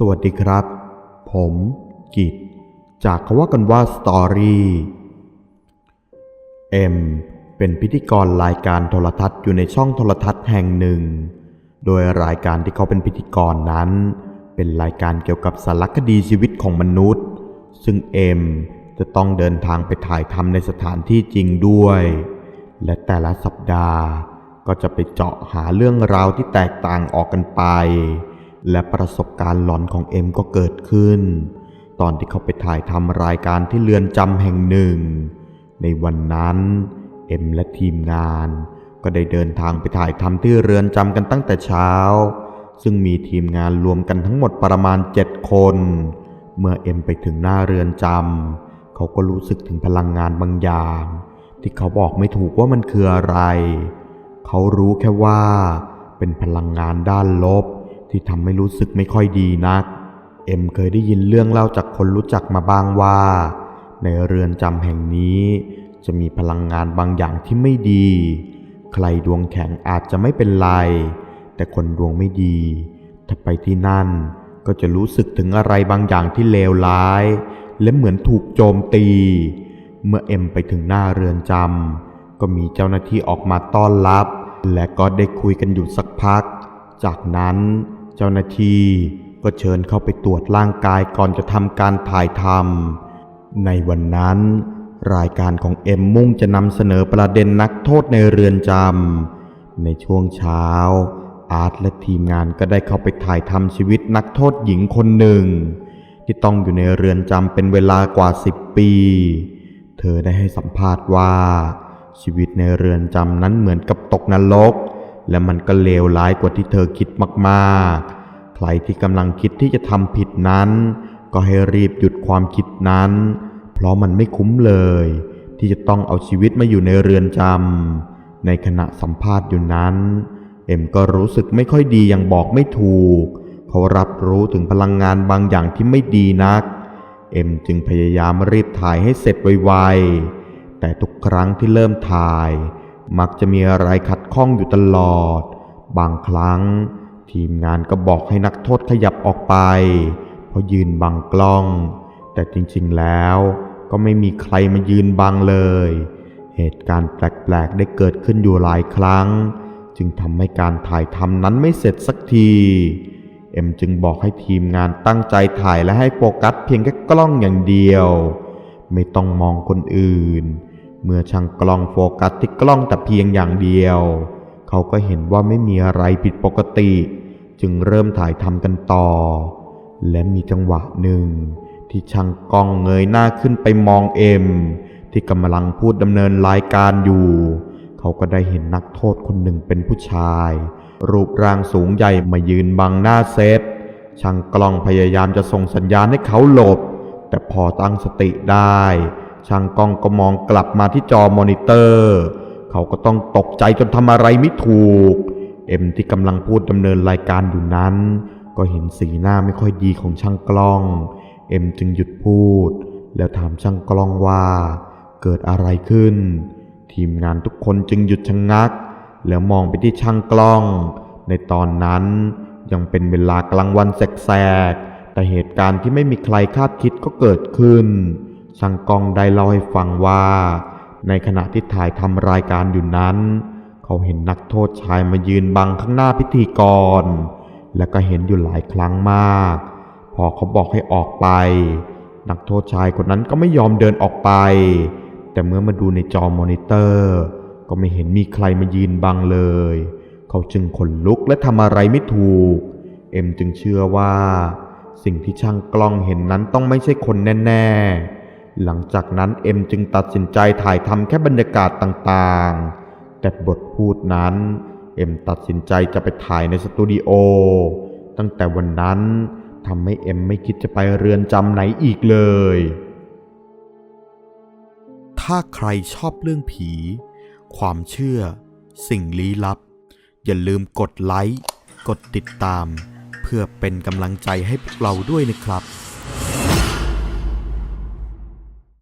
สวัสดีครับ ผมกิตจากคำว่ากันว่าสตอรี่เอ็มเป็นพิธีกรรายการโทรทัศน์อยู่ในช่องโทรทัศน์แห่งหนึ่ง โดยรายการที่เขาเป็นพิธีกรนั้น เป็นรายการเกี่ยวกับสารคดีชีวิตของมนุษย์ ซึ่งเอ็มจะต้องเดินทางไปถ่ายทำในสถานที่จริงด้วย และแต่ละสัปดาห์ก็จะไปเจาะหาเรื่องราวที่แตกต่างออกกันไป และประสบการณ์หลอนของเอ็มก็เกิดขึ้น ตอนที่เขาไปถ่ายทำรายการที่เรือนจำแห่งหนึ่ง ในวันนั้นเอ็มและทีมงาน ก็ได้เดินทางไปถ่ายทำที่เรือนจำกันตั้งแต่เช้า ซึ่งมีทีมงานรวมกันทั้งหมดประมาณเจ็ดคน เมื่อเอ็มไปถึงหน้าเรือนจำเขาก็รู้สึกถึงพลังงานบางอย่าง ที่เขาบอกไม่ถูกว่ามันคืออะไร เขารู้แค่ว่า เป็นพลังงานด้านลบ ที่ทำให้รู้สึกไม่ค่อยดีนัก เอ็มเคยได้ยินเรื่องเล่าจากคนรู้จักมาบ้างว่า ในเรือนจำแห่งนี้ จะมีพลังงานบางอย่างที่ไม่ดี ใครดวงแข็งอาจจะไม่เป็นไร แต่คนดวงไม่ดี ถ้าไปที่นั่นก็จะรู้สึกถึงอะไรบางอย่างที่เลวร้าย และเหมือนถูกโจมตี เมื่อเอ็มไปถึงหน้าเรือนจำก็มีเจ้าหน้าที่ออกมาต้อนรับ และก็ได้คุยกันอยู่สักพัก จากนั้น เจ้าหน้าที่ก็เชิญเข้าไปตรวจร่างกายก่อนจะทำการถ่ายทำในวันนั้นรายการของเอ็มมุ่งจะนำเสนอประเด็นนักโทษในเรือนจำในช่วงเช้า อาร์ตและทีมงานก็ได้เข้าไปถ่ายทำชีวิตนักโทษหญิงคนหนึ่ง ที่ต้องอยู่ในเรือนจำเป็นเวลากว่า10ปี เธอได้ให้สัมภาษณ์ว่า ชีวิตในเรือนจำนั้นเหมือนกับตกนรก และมันก็เลวร้ายกว่าที่เธอคิดมากๆ ใครที่กำลังคิดที่จะทำผิดนั้น ก็ให้รีบหยุดความคิดนั้น เพราะมันไม่คุ้มเลย ที่จะต้องเอาชีวิตมาอยู่ในเรือนจำในขณะสัมภาษณ์อยู่นั้น เอ็มก็รู้สึกไม่ค่อยดีอย่างบอกไม่ถูก เขารับรู้ถึงพลังงานบางอย่างที่ไม่ดีนัก เอ็มจึงพยายามรีบถ่ายให้เสร็จไวๆแต่ทุกครั้งที่เริ่มถ่าย มักจะมีอะไรขัดข้องอยู่ตลอด บางครั้ง ทีมงานก็บอกให้นักโทษขยับออกไป เพราะยืนบังกล้อง แต่จริงๆแล้วก็ไม่มีใครมายืนบังเลย เหตุการณ์แปลกๆได้เกิดขึ้นอยู่หลายครั้ง จึงทำให้การถ่ายทำนั้นไม่เสร็จสักทีเอ็มจึงบอกให้ทีมงานตั้งใจถ่ายและให้โฟกัสเพียงแค่กล้องอย่างเดียว ไม่ต้องมองคนอื่น เมื่อช่างกล้องโฟกัสที่กล้องแต่เพียงอย่างเดียว เขาก็เห็นว่าไม่มีอะไรผิดปกติ จึงเริ่มถ่ายทำกันต่อ และมีจังหวะหนึ่ง ที่ช่างกล้องเงยหน้าขึ้นไปมองเอ็ม ที่กำลังพูดดำเนินรายการอยู่ เขาก็ได้เห็นนักโทษคนหนึ่งเป็นผู้ชาย รูปร่างสูงใหญ่มายืนบังหน้าเซตช่างกล้องพยายามจะส่งสัญญาณให้เขาหลบ แต่พอตั้งสติได้ ช่างกล้องก็มองกลับมาที่จอมอนิเตอร์ เขาก็ต้องตกใจจนทำอะไรไม่ถูก เอ็มที่กำลังพูดดำเนินรายการอยู่นั้น ก็เห็นสีหน้าไม่ค่อยดีของช่างกล้อง เอ็มจึงหยุดพูด แล้วถามช่างกล้องว่า เกิดอะไรขึ้น ทีมงานทุกคนจึงหยุดชะงงัก แล้วมองไปที่ช่างกล้อง ในตอนนั้นยังเป็นเวลากลางวันแสกๆแต่เหตุการณ์ที่ไม่มีใครคาดคิดก็เกิดขึ้น ช่างกล้องได้เล่าให้ฟังว่า ในขณะที่ถ่ายทำรายการอยู่นั้น เขาเห็นนักโทษชายมายืนบังข้างหน้าพิธีกร และก็เห็นอยู่หลายครั้งมาก พอเขาบอกให้ออกไป นักโทษชายคนนั้นก็ไม่ยอมเดินออกไป แต่เมื่อมาดูในจอมอนิเตอร์ ก็ไม่เห็นมีใครมายืนบังเลย เขาจึงขนลุกและทำอะไรไม่ถูก เอ็มจึงเชื่อว่า สิ่งที่ช่างกล้องเห็นนั้นต้องไม่ใช่คนแน่ ๆ หลังจากนั้นเอ็มจึงตัดสินใจถ่ายทำแค่บรรยากาศต่างๆ แต่บทพูดนั้น เอ็มตัดสินใจจะไปถ่ายในสตูดิโอ ตั้งแต่วันนั้นทำให้เอ็มไม่คิดจะไปเรือนจำไหนอีกเลย ถ้าใครชอบเรื่องผี ความเชื่อ สิ่งลี้ลับ อย่าลืมกดไลค์ กดติดตาม เพื่อเป็นกำลังใจให้พวกเราด้วยนะครับ